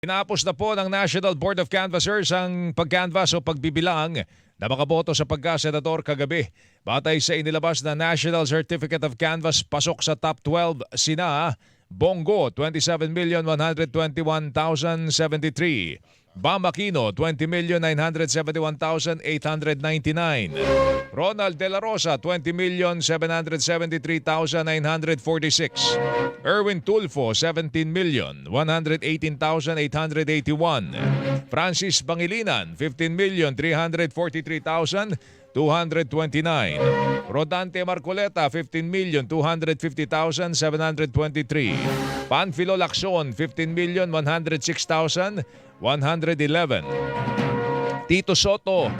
Tinapos na po ng National Board of Canvassers ang pagcanvass o pagbibilang na mga boto sa pagkasenador kagabi. Batay sa inilabas na National Certificate of Canvass, pasok sa top 12 sina Bongo, 27,121,073. Bam Aquino, 20,971,899. Ronald De La Rosa, 20,773,946. Erwin Tulfo, 17,118,881. Francis Bangilinan, 15,343,229. Rodante Marcoleta, 15,250,723. Panfilo Lacson, 15,106,111. Tito Soto,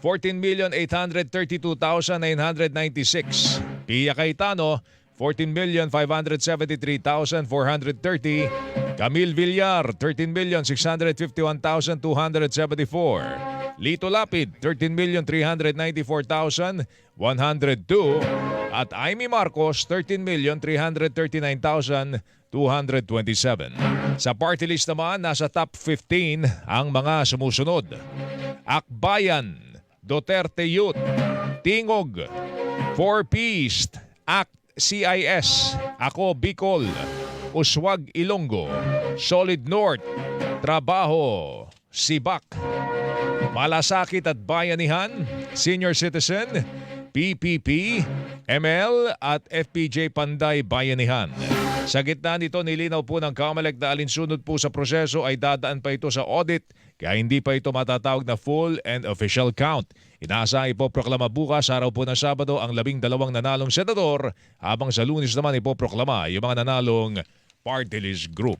14,832,996. Pia Cayetano, 14,573,430. Camille Villar, 13,651,274. Lito Lapid, 13,394,102. At Amy Marcos, 13,339,227. Sa party list naman, nasa top 15 ang mga sumusunod. Akbayan, Duterte Youth, Tingog, Four Peace, Act CIS, Ako Bicol, Uswag Ilonggo, Solid North, Trabaho, Sibak, Malasakit at Bayanihan, Senior Citizen, PPP, ML at FPJ Panday Bayanihan. Sa gitna nito, nilinaw po ng Kamalek na alinsunod po sa proseso ay dadaan pa ito sa audit kaya hindi pa ito matatawag na full and official count. Inaasa ipoproklama bukas araw po ng Sabado ang labing dalawang nanalong senador habang sa lunes naman ipoproklama yung mga nanalong party list group.